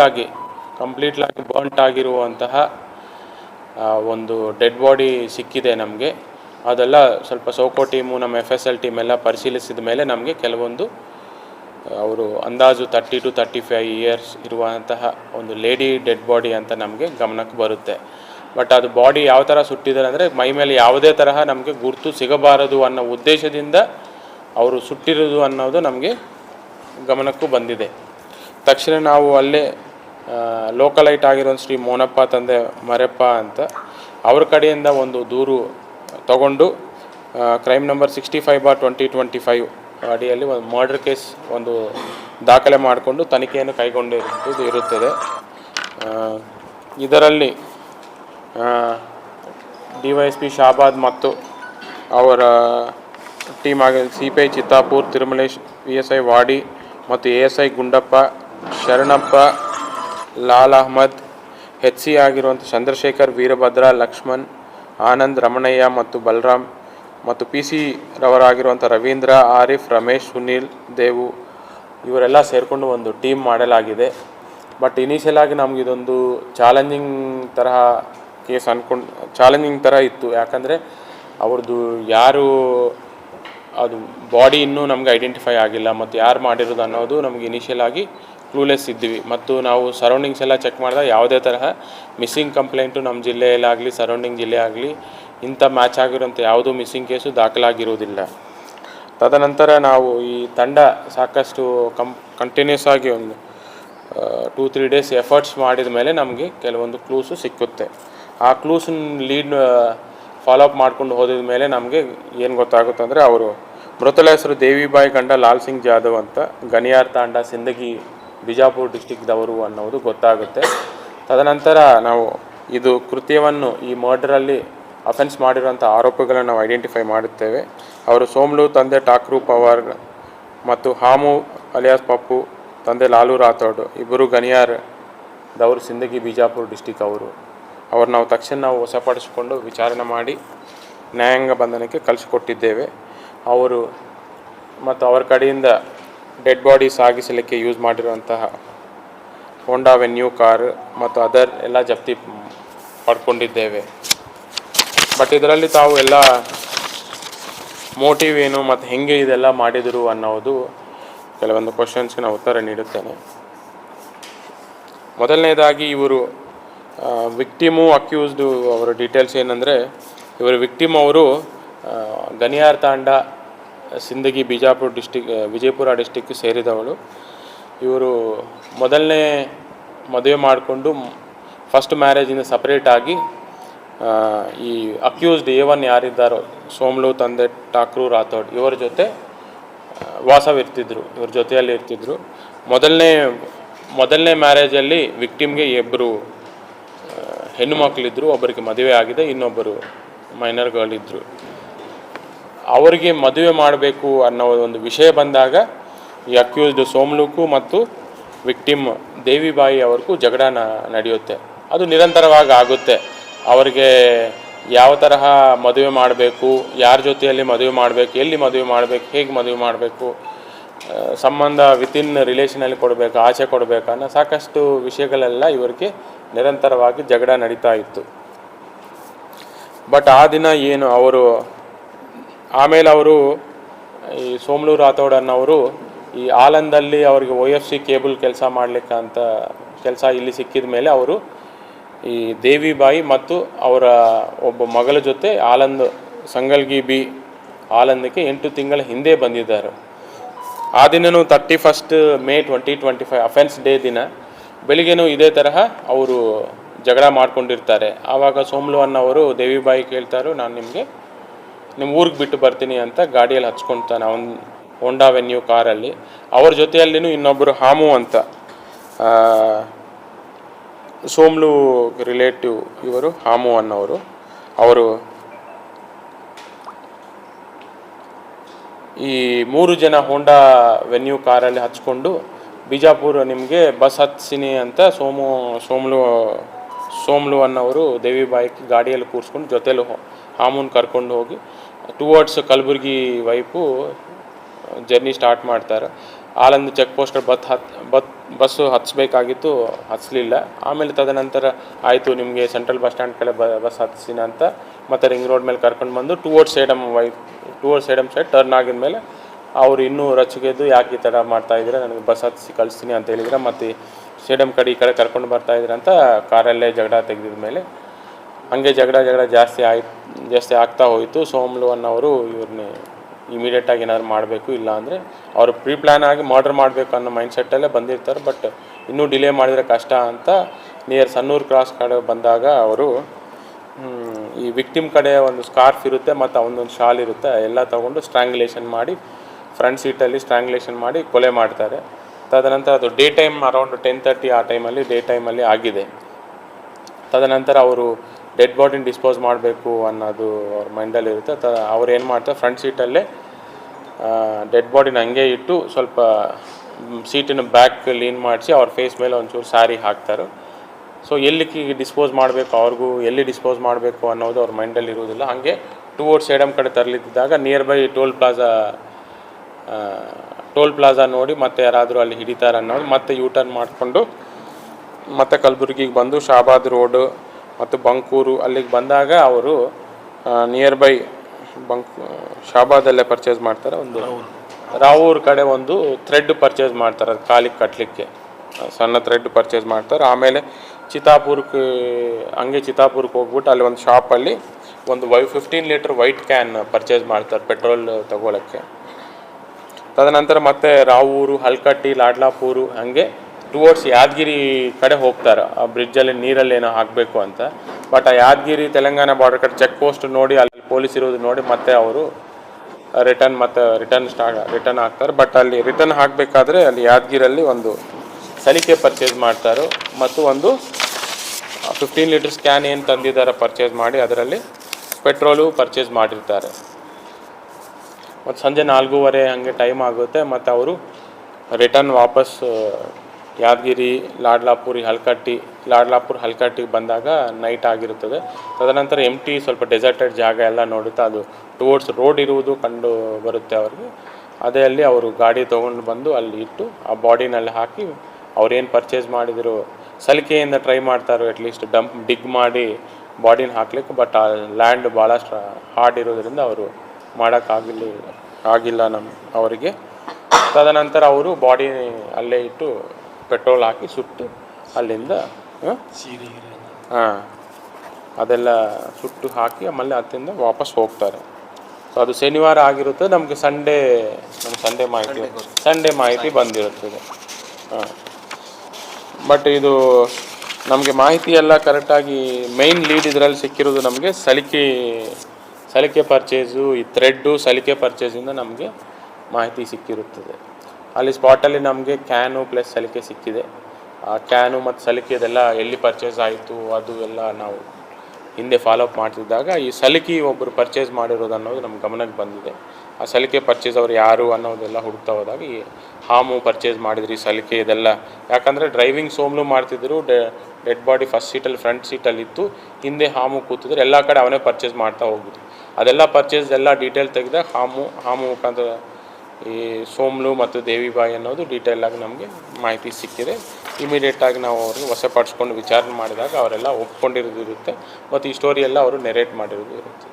ಆಗಿ, ಕಂಪ್ಲೀಟ್ಲಾಗಿ ಬರ್ಂಟ್ ಆಗಿರುವಂತಹ ಒಂದು ಡೆಡ್ ಬಾಡಿ ಸಿಕ್ಕಿದೆ ನಮಗೆ. ಅದೆಲ್ಲ ಸ್ವಲ್ಪ ಸೋಕೋ ಟೀಮು, ನಮ್ಮ ಎಫ್ ಎಸ್ ಎಲ್ ಟೀಮ್ ಎಲ್ಲ ಪರಿಶೀಲಿಸಿದ ಮೇಲೆ ನಮಗೆ ಕೆಲವೊಂದು ಅವರು ಅಂದಾಜು thirty two thirty five years ಇರುವಂತಹ ಒಂದು ಲೇಡಿ ಡೆಡ್ ಬಾಡಿ ಅಂತ ನಮಗೆ ಗಮನಕ್ಕೆ ಬರುತ್ತೆ. ಬಟ್ ಅದು ಬಾಡಿ ಯಾವ ಥರ ಸುಟ್ಟಿದ್ದಾರೆ ಅಂದರೆ, ಮೈ ಮೇಲೆ ಯಾವುದೇ ತರಹ ನಮಗೆ ಗುರುತು ಸಿಗಬಾರದು ಅನ್ನೋ ಉದ್ದೇಶದಿಂದ ಅವರು ಸುಟ್ಟಿರೋದು ಅನ್ನೋದು ನಮಗೆ ಗಮನಕ್ಕೂ ಬಂದಿದೆ. ತಕ್ಷಣ ನಾವು ಅಲ್ಲೇ ಲೋಕಲೈಟ್ ಆಗಿರೋ ಶ್ರೀ ಮೋನಪ್ಪ ತಂದೆ ಮರೆಪ್ಪ ಅಂತ ಅವ್ರ ಕಡೆಯಿಂದ ಒಂದು ದೂರು ತಗೊಂಡು crime number sixty five bar twenty twenty five ಅಡಿಯಲ್ಲಿ ಒಂದು ಮರ್ಡರ್ ಕೇಸ್ ಒಂದು ದಾಖಲೆ ಮಾಡಿಕೊಂಡು ತನಿಖೆಯನ್ನು ಕೈಗೊಂಡಿರುವುದು ಇರುತ್ತದೆ. ಇದರಲ್ಲಿ D Y S P Shahabad ಮತ್ತು ಅವರ ಟೀಮ್ ಆಗಿ C P I Chittapur, Tirumalesh, P S I Wadi ಮತ್ತು A S I Gundappa Sharanappa, Lal Ahmed H C ಆಗಿರುವಂಥ ಚಂದ್ರಶೇಖರ್, ವೀರಭದ್ರ, ಲಕ್ಷ್ಮಣ್, ಆನಂದ್, ರಮಣಯ್ಯ ಮತ್ತು ಬಲರಾಮ್ ಮತ್ತು ಪಿ ಸಿ ರವರಾಗಿರುವಂಥ ರವೀಂದ್ರ, ಆರಿಫ್, ರಮೇಶ್, ಸುನೀಲ್, ದೇವು ಇವರೆಲ್ಲ ಸೇರಿಕೊಂಡು ಒಂದು ಟೀಮ್ ಮಾಡಲಾಗಿದೆ. ಬಟ್ ಇನಿಷಿಯಲ್ ಆಗಿ ನಮ್ಗೆ ಇದೊಂದು ಚಾಲೆಂಜಿಂಗ್ ತರಹ ಕೇಸ್ ಅನ್ಕೊಂಡು ಚಾಲೆಂಜಿಂಗ್ ಥರ ಇತ್ತು. ಯಾಕಂದರೆ ಅವ್ರದ್ದು ಯಾರು, ಅದು ಬಾಡಿ ಇನ್ನೂ ನಮಗೆ ಐಡೆಂಟಿಫೈ ಆಗಿಲ್ಲ. ಮತ್ತು ಯಾರು ಮಾಡಿರೋದು ಅನ್ನೋದು ನಮಗೆ ಇನಿಷಿಯಲ್ ಕ್ಲೂಲೆಸ್ ಇದ್ದೀವಿ. ಮತ್ತು ನಾವು ಸರೌಂಡಿಂಗ್ಸ್ ಎಲ್ಲ ಚೆಕ್ ಮಾಡಿದಾಗ ಯಾವುದೇ ತರಹ ಮಿಸ್ಸಿಂಗ್ ಕಂಪ್ಲೇಂಟು ನಮ್ಮ ಜಿಲ್ಲೆಯಲ್ಲಾಗಲಿ ಸರೌಂಡಿಂಗ್ ಜಿಲ್ಲೆ ಆಗಲಿ ಇಂಥ ಮ್ಯಾಚ್ ಆಗಿರುವಂಥ ಯಾವುದೂ ಮಿಸ್ಸಿಂಗ್ ಕೇಸು ದಾಖಲಾಗಿರುವುದಿಲ್ಲ. ತದನಂತರ ನಾವು ಈ ತಂಡ ಸಾಕಷ್ಟು ಕಂ ಕಂಟಿನ್ಯೂಸ್ ಆಗಿ ಒಂದು ಟೂ ತ್ರೀ ಡೇಸ್ ಎಫರ್ಟ್ಸ್ ಮಾಡಿದ ಮೇಲೆ ನಮಗೆ ಕೆಲವೊಂದು ಕ್ಲೂಸು ಸಿಕ್ಕುತ್ತೆ. ಆ ಕ್ಲೂಸನ್ನ ಲೀಡ್ ಫಾಲೋ ಅಪ್ ಮಾಡ್ಕೊಂಡು ಹೋದಿದ ಮೇಲೆ ನಮಗೆ ಏನು ಗೊತ್ತಾಗುತ್ತೆ ಅಂದರೆ ಅವರು ಮೃತಳ ಹೆಸರು ದೇವಿಬಾಯಿ ಗಂಡ ಲಾಲ್ ಸಿಂಗ್ ಜಾಧವ್ ಅಂತ ಗನಿಯಾರ್ ತಾಂಡ ಸಿಂದಗಿ ಬಿಜಾಪುರ ಡಿಸ್ಟಿಕ್ದವರು ಅನ್ನೋದು ಗೊತ್ತಾಗುತ್ತೆ. ತದನಂತರ ನಾವು ಇದು ಕೃತ್ಯವನ್ನು ಈ ಮರ್ಡರಲ್ಲಿ ಅಫೆನ್ಸ್ ಮಾಡಿರುವಂಥ ಆರೋಪಿಗಳನ್ನು ನಾವು ಐಡೆಂಟಿಫೈ ಮಾಡುತ್ತೇವೆ. ಅವರು ಸೋಮ್ಲು, ತಂದೆ ಠಾಕ್ರು ಪವಾರ್ ಮತ್ತು ಹಾಮು ಅಲಿಯಾಸ್ ಪಪ್ಪು, ತಂದೆ ಲಾಲು ರಾಥೋಡ್, ಇಬ್ಬರು ಗನಿಯಾರ್ ದವರು ಸಿಂದಗಿ ಬಿಜಾಪುರ ಡಿಸ್ಟಿಕ್ ಅವರು. ಅವ್ರು ನಾವು ತಕ್ಷಣ ನಾವು ವಶಪಡಿಸಿಕೊಂಡು ವಿಚಾರಣೆ ಮಾಡಿ ನ್ಯಾಯಾಂಗ ಬಂಧನಕ್ಕೆ ಕಳಿಸಿಕೊಟ್ಟಿದ್ದೇವೆ. ಅವರು ಮತ್ತು ಅವರ ಕಡೆಯಿಂದ ಡೆಡ್ ಬಾಡಿ ಸಾಗಿಸಲಿಕ್ಕೆ ಯೂಸ್ ಮಾಡಿರುವಂತಹ ಹೋಂಡಾ ವೆನ್ಯೂ ಕಾರ್ ಮತ್ತು ಅದರ್ ಎಲ್ಲ ಜಪ್ತಿ ಪಡ್ಕೊಂಡಿದ್ದೇವೆ ಬಟ್ ಇದರಲ್ಲಿ ತಾವು ಎಲ್ಲ ಮೋಟಿವ್ ಏನು ಮತ್ತು ಹೆಂಗೆ ಇದೆಲ್ಲ ಮಾಡಿದರು ಅನ್ನೋದು ಕೆಲವೊಂದು ಕ್ವಶನ್ಸ್ಗೆ ಉತ್ತರ ನೀಡುತ್ತೇನೆ. ಮೊದಲನೇದಾಗಿ ಇವರು ವಿಕ್ಟಿಮು ಅಕ್ಯೂಸ್ಡು ಅವರ ಡೀಟೇಲ್ಸ್ ಏನಂದರೆ, ಇವರು ವಿಕ್ಟಿಮ್ ಅವರು ಗನಿಯಾರ್ ತಾಂಡ ಸಿಂದಗಿ, ಬಿಜಾಪುರ ಡಿಸ್ಟಿಕ್ ವಿಜಯಪುರ ಡಿಸ್ಟಿಕ್ ಸೇರಿದವಳು. ಇವರು ಮೊದಲನೇ ಮದುವೆ ಮಾಡಿಕೊಂಡು ಫಸ್ಟ್ ಮ್ಯಾರೇಜಿಂದ ಸಪ್ರೇಟ್ ಆಗಿ ಈ ಅಕ್ಯೂಸ್ಡ್ ಎ ಒನ್ ಯಾರಿದ್ದಾರೋ, ಸೋಮ್ಲು, ತಂದೆ, ಠಾಕ್ರೂ, ರಾಥೋಡ್, ಇವರ ಜೊತೆ ವಾಸವಿರ್ತಿದ್ರು, ಇವ್ರ ಜೊತೆಯಲ್ಲಿ ಇರ್ತಿದ್ರು. ಮೊದಲನೇ ಮೊದಲನೇ ಮ್ಯಾರೇಜಲ್ಲಿ ವಿಕ್ಟಿಮ್ಗೆ ಇಬ್ಬರು ಹೆಣ್ಣು ಮಕ್ಕಳಿದ್ರು ಒಬ್ಬರಿಗೆ ಮದುವೆ ಆಗಿದೆ, ಇನ್ನೊಬ್ಬರು ಮೈನರ್ಗಳಿದ್ದರು ಅವರಿಗೆ ಮದುವೆ ಮಾಡಬೇಕು ಅನ್ನೋ ಒಂದು ವಿಷಯ ಬಂದಾಗ ಈ ಅಕ್ಯೂಸ್ಡ್ ಸೋಮ್ಲುಕು ಮತ್ತು ವಿಕ್ಟಿಮ್ ದೇವಿಬಾಯಿ ಅವ್ರಿಗೂ ಜಗಳ ನಡೆಯುತ್ತೆ. ಅದು ನಿರಂತರವಾಗಿ ಆಗುತ್ತೆ. ಅವರಿಗೆ ಯಾವ ತರಹ ಮದುವೆ ಮಾಡಬೇಕು, ಯಾರ ಜೊತೆಯಲ್ಲಿ ಮದುವೆ ಮಾಡಬೇಕು, ಎಲ್ಲಿ ಮದುವೆ ಮಾಡಬೇಕು, ಹೇಗೆ ಮದುವೆ ಮಾಡಬೇಕು ಸಂಬಂಧ ವಿತಿನ್ ರಿಲೇಷನಲ್ಲಿ ಕೊಡಬೇಕು, ಆಚೆ ಕೊಡಬೇಕು ಅನ್ನೋ ಸಾಕಷ್ಟು ವಿಷಯಗಳೆಲ್ಲ ಇವರಿಗೆ ನಿರಂತರವಾಗಿ ಜಗಳ ನಡೀತಾ ಇತ್ತು. ಬಟ್ ಆ ದಿನ ಏನು, ಅವರು ಆಮೇಲೆ ಅವರು ಈ ಸೋಮಲೂರು ರಾಥೋಡ್ ಈ ಆಲಂದಲ್ಲಿ ಅವರಿಗೆ ಒ ಎಫ್ ಸಿ ಕೇಬಲ್ ಕೆಲಸ ಮಾಡಲಿಕ್ಕೆ ಅಂತ ಕೆಲಸ ಇಲ್ಲಿ ಸಿಕ್ಕಿದ ಮೇಲೆ ಅವರು ಈ ದೇವಿಬಾಯಿ ಮತ್ತು ಅವರ ಒಬ್ಬ ಮಗಳ ಜೊತೆ ಆಲಂದ್ ಸಂಗಲ್ಗಿ ಬಿ ಆಲಂದಕ್ಕೆ ಎಂಟು ತಿಂಗಳ ಹಿಂದೆ ಬಂದಿದ್ದಾರೆ. ಆ ದಿನವೂ thirty first May twenty twenty five offence day ದಿನ. ಬೆಳಿಗ್ಗೆನೂ ಇದೇ ತರಹ ಅವರು ಜಗಳ ಮಾಡ್ಕೊಂಡಿರ್ತಾರೆ. ಆವಾಗ ಸೋಮ್ಲು ಅನ್ನೋರು ದೇವಿಬಾಯಿ ಕೇಳ್ತಾರೋ ನಾನು ನಿಮಗೆ ನಿಮ್ಮ ಊರಿಗೆ ಬಿಟ್ಟು ಬರ್ತೀನಿ ಅಂತ ಗಾಡಿಯಲ್ಲಿ ಹಚ್ಕೊಳ್ತಾನೆ ಅವನ್ ಹೋಂಡಾ ವೆನ್ಯೂ ಕಾರಲ್ಲಿ. ಅವ್ರ ಜೊತೆಯಲ್ಲಿನೂ ಇನ್ನೊಬ್ಬರು ಹಾಮು ಅಂತ ಸೋಮ್ಲು ರಿಲೇಟಿವ್ ಇವರು, ಹಾಮು ಅನ್ನೋರು. ಅವರು ಈ ಮೂರು ಜನ ಹೋಂಡಾ ವೆನ್ಯೂ ಕಾರಲ್ಲಿ ಹಚ್ಕೊಂಡು ಬಿಜಾಪುರ ನಿಮಗೆ ಬಸ್ ಹತ್ಸಿನಿ ಅಂತ ಸೋಮು, ಸೋಮ್ಲು ಸೋಮ್ಲು ಅನ್ನೋರು ದೇವಿಬಾಯಿ ಗಾಡಿಯಲ್ಲಿ ಕೂರಿಸ್ಕೊಂಡು ಜೊತೆಲಿ ಹಾಮೂನ್ ಕರ್ಕೊಂಡು ಹೋಗಿ ಟುವರ್ಡ್ಸ್ ಕಲಬುರ್ಗಿ ವೈಪು ಜರ್ನಿ ಸ್ಟಾರ್ಟ್ ಮಾಡ್ತಾರೆ. ಆಲಂದ ಚೆಕ್ ಪೋಸ್ಟ್ ಬತ್ ಹತ್, ಬತ್ ಬಸ್ಸು ಹತ್ಸ್ಬೇಕಾಗಿತ್ತು, ಹತ್ಸಲಿಲ್ಲ. ಆಮೇಲೆ ತದನಂತರ ಆಯಿತು, ನಿಮಗೆ ಸೆಂಟ್ರಲ್ ಬಸ್ ಸ್ಟ್ಯಾಂಡ್ ಕಡೆ ಬ ಬಸ್ ಹತ್ಸಿನ ಅಂತ ಮತ್ತು ರಿಂಗ್ ರೋಡ್ ಮೇಲೆ ಕರ್ಕೊಂಡು ಬಂದು towards Sedam via towards Sedam side turn ಆಗಿದ ಮೇಲೆ ಅವ್ರು ಇನ್ನೂ ರಚಿಗೆದ್ದು ಯಾಕೆ ಈ ಥರ ಮಾಡ್ತಾಯಿದ್ರೆ ನನಗೆ ಬಸ್ ಹತ್ಸಿ ಕಳಿಸ್ತೀನಿ ಅಂತ ಹೇಳಿದ್ರೆ ಮತ್ತು ಸೇಡಮ್ ಕಡೆ ಈ ಕಡೆ ಕರ್ಕೊಂಡು ಬರ್ತಾಯಿದ್ರೆ ಅಂತ ಕಾರಲ್ಲೇ ಜಗಳ ತೆಗೆದಿದ ಮೇಲೆ ಹಂಗೆ ಜಗಳ ಜಗಳ ಜಾಸ್ತಿ ಆಯ್ತು, ಜಾಸ್ತಿ ಆಗ್ತಾ ಹೋಯಿತು. ಸೋಮ್ಲು ಅನ್ನೋರು ಇವ್ರನ್ನೇ ಇಮಿಡಿಯೇಟಾಗಿ ಏನಾದ್ರು ಮಾಡಬೇಕು, ಇಲ್ಲ ಅಂದರೆ ಅವರು ಪ್ರೀ ಪ್ಲ್ಯಾನ್ ಆಗಿ ಮರ್ಡರ್ ಮಾಡಬೇಕು ಅನ್ನೋ ಮೈಂಡ್ ಸೆಟ್ಟಲ್ಲೇ ಬಂದಿರ್ತಾರೆ. ಬಟ್ ಇನ್ನೂ ಡಿಲೇ ಮಾಡಿದರೆ ಕಷ್ಟ ಅಂತ ನಿಯರ್ ಸನ್ನೂರು ಕ್ರಾಸ್ ಕಡೆ ಬಂದಾಗ ಅವರು ಈ ವಿಕ್ಟಿಮ್ ಕಡೆ ಒಂದು ಸ್ಕಾರ್ಫ್ ಇರುತ್ತೆ ಮತ್ತು ಅವನೊಂದು ಶಾಲ್ ಇರುತ್ತೆ. ಎಲ್ಲ ತಗೊಂಡು ಸ್ಟ್ರಾಂಗ್ಯುಲೇಷನ್ ಮಾಡಿ ಫ್ರಂಟ್ ಸೀಟಲ್ಲಿ ಸ್ಟ್ರಾಂಗ್ಯುಲೇಷನ್ ಮಾಡಿ ಕೊಲೆ ಮಾಡ್ತಾರೆ. ತದನಂತರ ಅದು day time around ten thirty ಆ ಟೈಮಲ್ಲಿ ಡೇ ಟೈಮಲ್ಲಿ ಆಗಿದೆ. ತದನಂತರ ಅವರು ಡೆಡ್ ಬಾಡಿನ ಡಿಸ್ಪೋಸ್ ಮಾಡಬೇಕು ಅನ್ನೋದು ಅವ್ರ ಮೈಂಡಲ್ಲಿ ಇರುತ್ತೆ. ತ ಅವ್ರು ಏನು ಮಾಡ್ತಾರೆ ಫ್ರಂಟ್ ಸೀಟಲ್ಲೇ ಡೆಡ್ ಬಾಡಿನ ಹಂಗೆ ಇಟ್ಟು ಸ್ವಲ್ಪ ಸೀಟಿನ ಬ್ಯಾಕ್ ಲೀನ್ ಮಾಡಿಸಿ ಅವ್ರ ಫೇಸ್ ಮೇಲೆ ಒಂಚೂರು ಸ್ಯಾರಿ ಹಾಕ್ತಾರೆ. ಸೊ ಎಲ್ಲಿ ಡಿಸ್ಪೋಸ್ ಮಾಡಬೇಕು, ಅವ್ರಿಗೂ ಎಲ್ಲಿ ಡಿಸ್ಪೋಸ್ ಮಾಡಬೇಕು ಅನ್ನೋದು ಅವ್ರ ಮೈಂಡಲ್ಲಿ ಇರೋದಿಲ್ಲ ಹಾಗೆ ಟುವರ್ಡ್ಸ್ ಸೇಡಮ್ ಕಡೆ ತರಲಿದ್ದಾಗ near by toll plaza toll plaza ನೋಡಿ ಮತ್ತೆ ಯಾರಾದರೂ ಅಲ್ಲಿ ಹಿಡಿತಾರೆ ಅನ್ನೋದು ಮತ್ತೆ ಯೂ ಟರ್ನ್ ಮಾಡಿಕೊಂಡು ಮತ್ತೆ ಕಲಬುರಗಿಗೆ ಬಂದು, ಶಾಬಾದ್ ರೋಡು ಮತ್ತು ಬಂಕೂರು ಅಲ್ಲಿಗೆ ಬಂದಾಗ ಅವರು ನಿಯರ್ ಬೈ ಬಂಕ್, ಶಾಬಾದಲ್ಲೇ ಪರ್ಚೇಸ್ ಮಾಡ್ತಾರೆ ಒಂದು ರಾವೂರ್ ಕಡೆ ಒಂದು ಥ್ರೆಡ್ ಪರ್ಚೇಸ್ ಮಾಡ್ತಾರೆ ಅದು ಕಾಲಿಗೆ ಕಟ್ಟಲಿಕ್ಕೆ ಸಣ್ಣ ಥ್ರೆಡ್ ಪರ್ಚೇಸ್ ಮಾಡ್ತಾರೆ. ಆಮೇಲೆ ಚಿತಾಪುರಕ್ಕೆ ಹಂಗೆ ಚಿತಾಪುರಕ್ಕೆ ಹೋಗ್ಬಿಟ್ಟು ಅಲ್ಲಿ ಒಂದು ಶಾಪಲ್ಲಿ ಒಂದು Y fifteen litre white can purchase ಮಾಡ್ತಾರೆ ಪೆಟ್ರೋಲ್ ತಗೊಳಕ್ಕೆ. ತದನಂತರ ಮತ್ತೆ ರಾವೂರು, ಹಲ್ಕಟ್ಟಿ, ಲಾಡ್ಲಾಪೂರು ಹಾಗೆ ಟುವರ್ಡ್ಸ್ ಯಾದಗಿರಿ ಕಡೆ ಹೋಗ್ತಾರೆ, ಆ ಬ್ರಿಡ್ಜಲ್ಲಿ ನೀರಲ್ಲಿ ಏನೋ ಹಾಕಬೇಕು ಅಂತ. ಬಟ್ ಆ ಯಾದಗಿರಿ, ತೆಲಂಗಾಣ ಬಾರ್ಡರ್ ಕಡೆ ಚೆಕ್ ಪೋಸ್ಟ್ ನೋಡಿ, ಅಲ್ಲಿ ಪೊಲೀಸ್ ಇರೋದು ನೋಡಿ ಮತ್ತೆ ಅವರು ರಿಟರ್ನ್ ಮತ್ತು ರಿಟರ್ನ್ ಸ್ಟಾರ್ಟ್ ರಿಟರ್ನ್ ಹಾಕ್ತಾರೆ. ಬಟ್ ಅಲ್ಲಿ ರಿಟರ್ನ್ ಹಾಕಬೇಕಾದ್ರೆ ಅಲ್ಲಿ ಯಾದಗಿರಲ್ಲಿ ಒಂದು ಸಲಿಕೆ ಪರ್ಚೇಸ್ ಮಾಡ್ತಾರೆ. ಮತ್ತು ಒಂದು ಫಿಫ್ಟೀನ್ ಲೀಟರ್ಸ್ ಕ್ಯಾನ್ ಏನು ತಂದಿದ್ದಾರೆ ಪರ್ಚೇಸ್ ಮಾಡಿ ಅದರಲ್ಲಿ ಪೆಟ್ರೋಲು ಪರ್ಚೇಸ್ ಮಾಡಿರ್ತಾರೆ. ಮತ್ತು ಸಂಜೆ ನಾಲ್ಕೂವರೆ ಹಂಗೆ ಟೈಮ್ ಆಗುತ್ತೆ, ಮತ್ತು ಅವರು ರಿಟರ್ನ್ ವಾಪಸ್ ಯಾದಗಿರಿ, ಲಾಡ್ಲಾಪುರಿ, ಹಲ್ಕಟ್ಟಿ, ಲಾಡ್ಲಾಪುರ್, ಹಲ್ಕಟ್ಟಿಗೆ ಬಂದಾಗ ನೈಟ್ ಆಗಿರುತ್ತದೆ. ತದನಂತರ ಎಂ ಟಿ ಸ್ವಲ್ಪ ಡೆಸರ್ಟೆಡ್ ಜಾಗ ಎಲ್ಲ ನೋಡುತ್ತಾ ಅದು ಟುವರ್ಡ್ಸ್ ರೋಡ್ ಇರುವುದು ಕಂಡು ಬರುತ್ತೆ ಅವ್ರಿಗೆ. ಅದೇ ಅಲ್ಲಿ ಅವರು ಗಾಡಿ ತೊಗೊಂಡು ಬಂದು ಅಲ್ಲಿ ಇಟ್ಟು ಆ ಬಾಡಿನಲ್ಲಿ ಹಾಕಿ ಅವ್ರೇನು ಪರ್ಚೇಸ್ ಮಾಡಿದರು, ಸಲಿಕೆಯಿಂದ ಟ್ರೈ ಮಾಡ್ತಾರೋ ಅಟ್ಲೀಸ್ಟ್ ಡಂಪ್ ಡಿಗ್ ಮಾಡಿ ಬಾಡಿನ ಹಾಕ್ಲಿಕ್ಕೆ ಬಟ್ ಆ ಲ್ಯಾಂಡ್ ಭಾಳಷ್ಟು ಹಾರ್ಡ್ ಇರೋದ್ರಿಂದ ಅವರು ಮಾಡೋಕ್ಕಾಗಿಲ್ಲ ಆಗಿಲ್ಲ ನಮ್ಮ ಅವರಿಗೆ. ತದನಂತರ ಅವರು ಬಾಡಿ ಅಲ್ಲೇ ಇಟ್ಟು ಪೆಟ್ರೋಲ್ ಹಾಕಿ ಸುಟ್ಟು ಅಲ್ಲಿಂದ ಹಾಂ? ಅದೆಲ್ಲ ಸುಟ್ಟು ಹಾಕಿ ಆಮೇಲೆ ಅದರಿಂದ ವಾಪಸ್ ಹೋಗ್ತಾರೆ. ಸೊ ಅದು ಶನಿವಾರ ಆಗಿರುತ್ತೆ ನಮಗೆ ಸಂಡೇ ನಮ್ಗೆ ಸಂಡೇ ಮಾಹಿತಿ ಸಂಡೇ ಮಾಹಿತಿ ಬಂದಿರುತ್ತದೆ. ಹಾಂ. ಬಟ್ ಇದು ನಮಗೆ ಮಾಹಿತಿ ಎಲ್ಲ ಕರೆಕ್ಟಾಗಿ ಮೈನ್ ಲೀಡ್ ಇದರಲ್ಲಿ ಸಿಕ್ಕಿರೋದು ನಮಗೆ ಸಲಿಕೆ ಸಲಿಕೆ ಪರ್ಚೇಸು ಈ ಥ್ರೆಡ್ಡು ಸಲಿಕೆ ಪರ್ಚೇಸಿಂದ ನಮಗೆ ಮಾಹಿತಿ ಸಿಕ್ಕಿರುತ್ತದೆ. ಅಲ್ಲಿ ಸ್ಪಾಟಲ್ಲಿ ನಮಗೆ ಕ್ಯಾನು ಪ್ಲಸ್ ಸಲಿಕೆ ಸಿಕ್ಕಿದೆ. ಆ ಕ್ಯಾನು ಮತ್ತು ಸಲಿಕೆ ಇದೆಲ್ಲ ಎಲ್ಲಿ ಪರ್ಚೇಸ್ ಆಯಿತು, ಅದು ಎಲ್ಲ ನಾವು ಹಿಂದೆ ಫಾಲೋ ಅಪ್ ಮಾಡ್ತಿದ್ದಾಗ ಈ ಸಲಿಕೆ ಒಬ್ಬರು ಪರ್ಚೇಸ್ ಮಾಡಿರೋದು ಅನ್ನೋದು ನಮ್ಮ ಗಮನಕ್ಕೆ ಬಂದಿದೆ. ಆ ಸಲಿಕೆ ಪರ್ಚೇಸ್ ಅವ್ರು ಯಾರು ಅನ್ನೋದೆಲ್ಲ ಹುಡುಕ್ತಾ ಹೋದಾಗ ಈ ಹಾಮು ಪರ್ಚೇಸ್ ಮಾಡಿದ್ರಿ, ಸಲಿಕೆ ಇದೆಲ್ಲ. ಯಾಕಂದರೆ ಡ್ರೈವಿಂಗ್ ಸೋಮ್ಲು ಮಾಡ್ತಿದ್ರು ಡೆಡ್ ಬಾಡಿ ಫಸ್ಟ್ ಸೀಟಲ್ಲಿ ಫ್ರಂಟ್ ಸೀಟಲ್ಲಿತ್ತು ಹಿಂದೆ ಹಾಮು ಕೂತಿದ್ರು, ಎಲ್ಲ ಕಡೆ ಅವನೇ ಪರ್ಚೇಸ್ ಮಾಡ್ತಾ ಹೋಗಿದ್ರು. ಅದೆಲ್ಲ ಪರ್ಚೇಸ್ ಎಲ್ಲ ಡೀಟೇಲ್ ತೆಗೆದಾಗ ಹಾಮು ಹಾಮು ಮುಖಾಂತರ ಈ ಸೋಮ್ಲು ಮತ್ತು ದೇವಿಬಾಯಿ ಅನ್ನೋದು ಡೀಟೇಲ್ ಆಗಿ ನಮಗೆ ಮಾಹಿತಿ ಸಿಕ್ಕಿದೆ. ಇಮಿಡಿಯೇಟಾಗಿ ನಾವು ಅವ್ರಿಗೆ ವಶಪಡಿಸ್ಕೊಂಡು ವಿಚಾರಣೆ ಮಾಡಿದಾಗ ಅವರೆಲ್ಲ ಒಪ್ಕೊಂಡಿರೋದಿರುತ್ತೆ ಮತ್ತು ಈ ಸ್ಟೋರಿ ಎಲ್ಲ ಅವರು ನೆರೇಟ್ ಮಾಡಿರೋದು ಇರುತ್ತೆ.